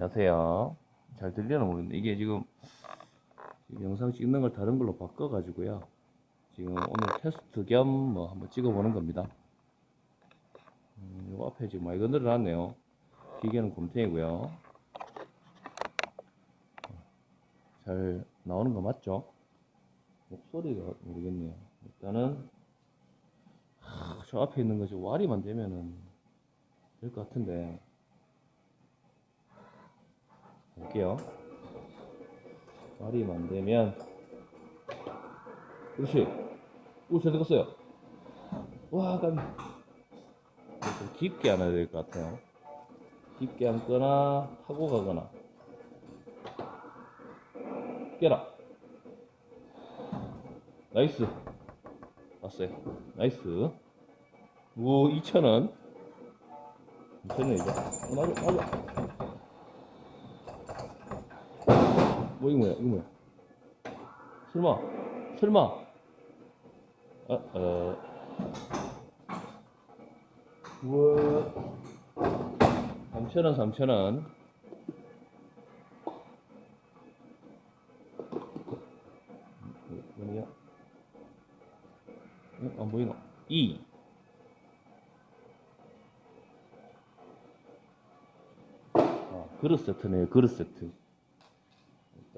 안녕하세요. 잘 들리나 모르겠는데 이게 지금 영상 찍는 걸 다른 걸로 바꿔가지고요. 지금 오늘 테스트 겸 뭐 한번 찍어보는 겁니다. 음, 요 앞에 지금 많이 늘어났네요. 기계는 곰탱이고요. 잘 나오는 거 맞죠? 목소리가 모르겠네요. 일단은 하, 저 앞에 있는 거 지금 와리만 되면은 될 것 같은데 볼게요. 말이 안 되면 그렇지. 오, 잘 들었어요. 와, 깜. 좀 깊게 안아야 될 것 같아요. 깊게 안거나 하고 가거나. 깨라. 나이스. 왔어요. 나이스. 오, 2,000원. 2,000원이죠. 어, 맞아, 맞아. 뭐 이거 뭐야? 이거 뭐야? 설마? 설마? 어, 어. 우와. 3,000원, 3,000원. 뭐냐? 어, 안 보이나? 2. 아, 그릇 세트네요, 그릇 세트.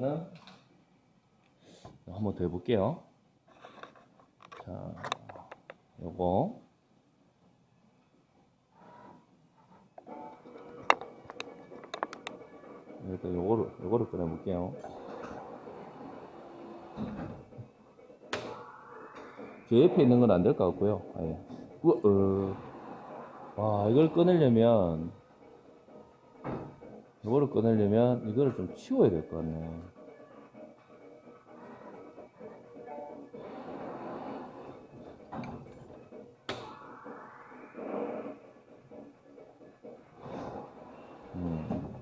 일단은 한번 더 해볼게요. 자, 요거 일단 요거를 요거를 꺼내볼게요. 제 옆에 있는 건 안 될 것 같고요. 아예. 우와, 어. 와, 이걸 꺼내려면 이거를 꺼내려면 이거를 좀 치워야 될 것 같네. 음.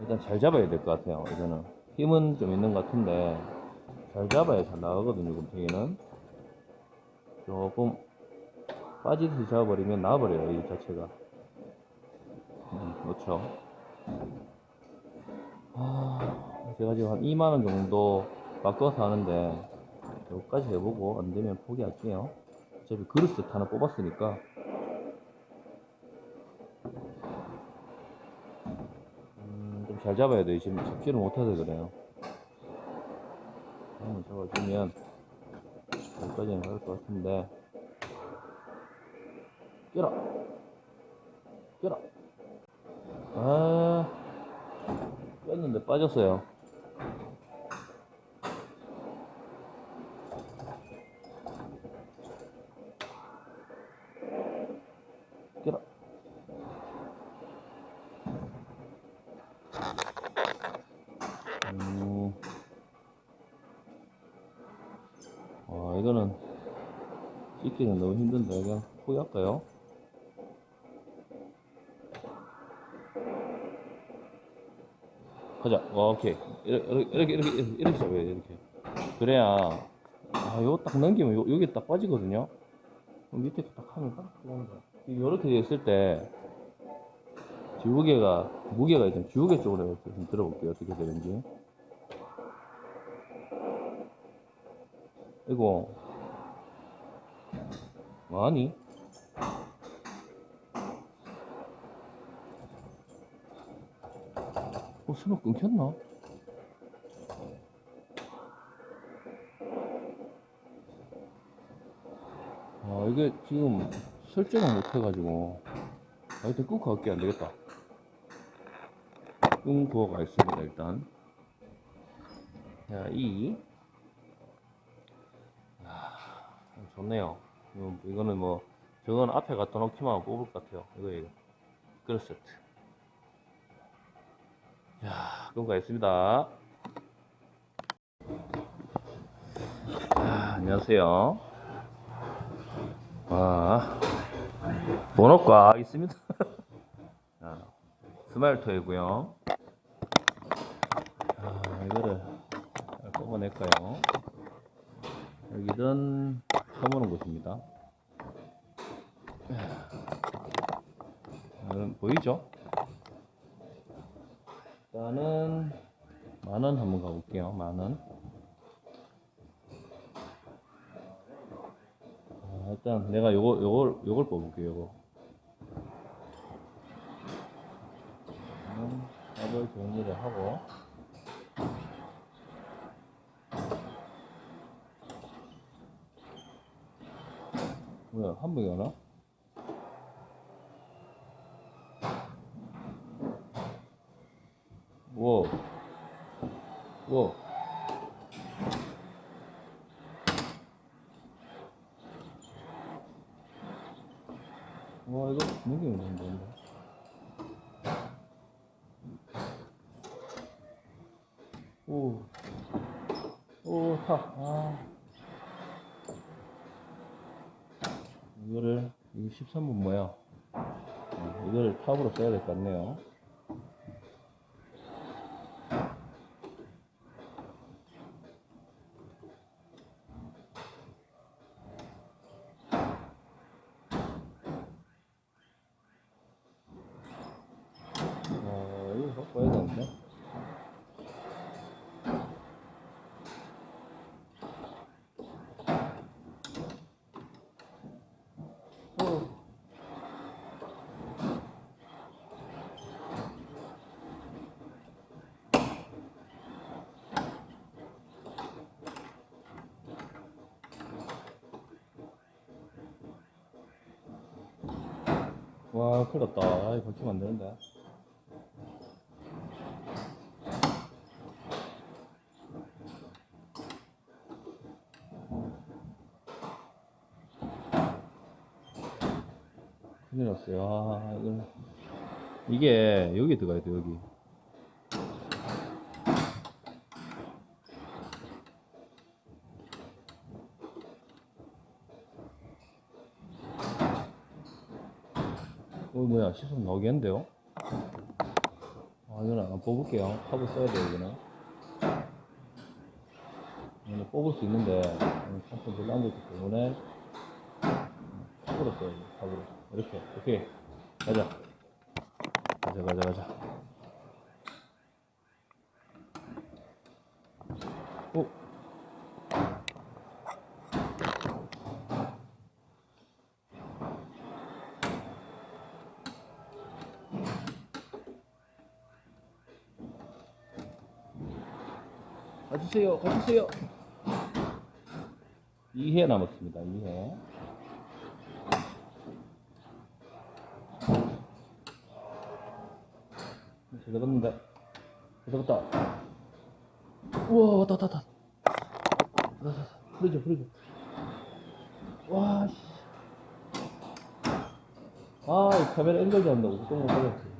일단 잘 잡아야 될 것 같아요. 이거는 힘은 좀 있는 것 같은데 잘 잡아야 잘 나가거든요. 곰탱이는 조금 빠지듯이 잡아버리면 나와버려요. 이 자체가. 음, 그렇죠. 아, 제가 지금 한 2만원 정도 바꿔서 하는데, 여기까지 해보고, 안 되면 포기할게요. 어차피 그릇 하나 뽑았으니까. 음, 좀 잘 잡아야 돼요. 지금 잡지를 못해서 그래요. 한번 잡아주면, 여기까지는 할것 같은데, 깨라! 깨라! 아, 뺐는데 빠졌어요. 깨라. 음. 와, 이거는 찍기는 너무 힘든데, 그냥 포기할까요? 가자. 어, 오케이. 이렇게, 이렇게, 이렇게, 이렇게, 잡아야 돼, 이렇게. 그래야, 아, 요거 딱 넘기면 요, 여기 딱 빠지거든요? 밑에 딱 하면 딱 들어오는 거야. 이렇게 됐을 때, 지우개가, 무게가 있으면 지우개 쪽으로 좀 들어볼게요. 어떻게 되는지. 이거, 아니? 어, 설마 끊겼나? 아, 이게 지금 설정을 못 해가지고. 아, 일단 끊고 갈게 안 되겠다. 끊고 가겠습니다, 일단. 자, 이. 아, 좋네요. 이거- 이거는 뭐, 저건 앞에 갖다 놓기만 뽑을 것 같아요. 이거, 이거. 그릇 세트. 자, 그럼 가겠습니다. 아, 안녕하세요. 와, 번호 꽉 있습니다. 자, 스마일 토이고요. 아, 이거를 뽑아낼까요? 여기는 처음 오는 곳입니다. 아, 보이죠? 일단은 만원 한번 가볼게요. 만 원. 아, 일단 내가 요거 요걸 요걸 뽑을게요. 요거. 음, 답을 정리를 하고. 뭐야 한 번이 하나? 와, 와. 와, 이거 무게가 좀 되는데. 오, 오, 타. 아. 이거를, 이거 13분 뭐야? 어, 이거를 탑으로 써야 될 것 같네요. 바꿔야 되는데. 어. 와, 큰일 났다. 아, 이거 바뀌면 안 되는데. 큰일 났어요. 아, 이거. 이게 여기 들어가야 돼, 여기. 어, 뭐야, 시선 나오겠는데요? 아, 이거는 안 뽑을게요. 탑을 써야 돼요, 이거는. 이거는 뽑을 수 있는데, 탑을 별로 안 좋기 때문에, 탑으로 써야 돼, 탑으로. 이렇게, 오케이. 가자. 가자, 가자, 가자. 오. 가주세요, 가주세요. 2회 남았습니다, 2회. 잘 잡았는데. 잘 잡았다. 우와, 왔다, 왔다, 왔다. 왔다, 왔다. 풀어줘, 풀어줘. 와, 씨. 아, 이 카메라 앵글 잡는다고 똥못 받았지.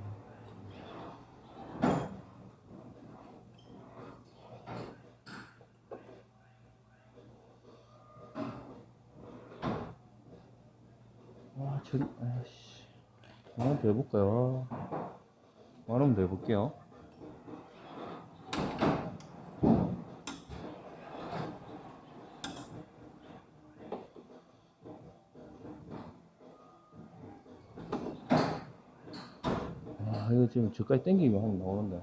와, 아이씨. 하나 더 해볼까요? 더 해볼게요. 아, 이거 지금 저까지 땡기면 한번 나오는데.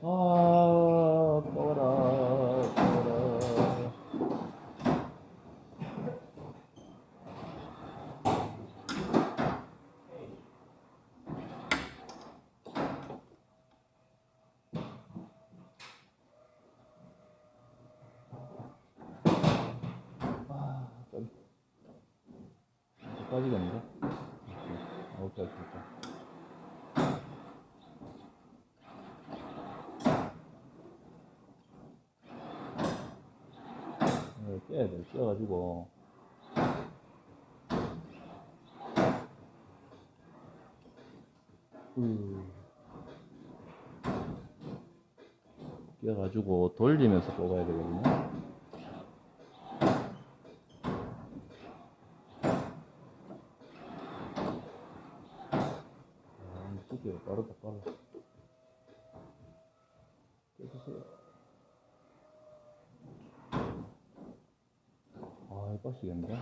아, 떠라, 떠라. 아, 깜- 빠지겠는데? 살 진짜. 이걸 깨야 돼. 깨가지고. 음. 깨가지고 돌리면서 뽑아야 되거든요. 그렇지. 빡시겠는데?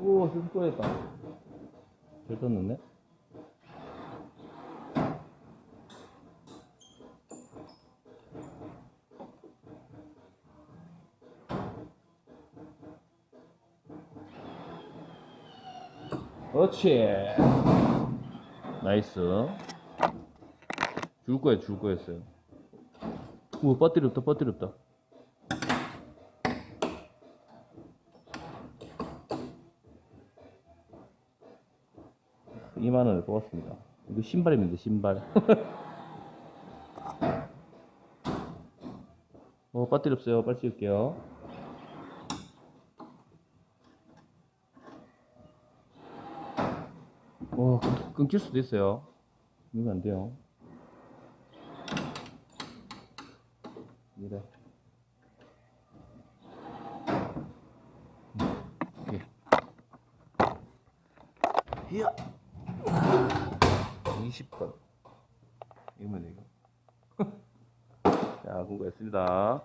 오, 좀 꼬였다. 잘 떴는데? 그렇지. 나이스. 줄 거야, 줄 거였어요. 우와, 배터리 없다, 배터리 없다. 이만 원을 뽑았습니다. 이거 신발입니다, 신발. 어, 배터리 없어요. 빨리 찍을게요. 어, 끊- 끊길 수도 있어요. 이거 안 돼요. 이래. 예. 이야. 20번. 이거면 이거. 자, 공부했습니다.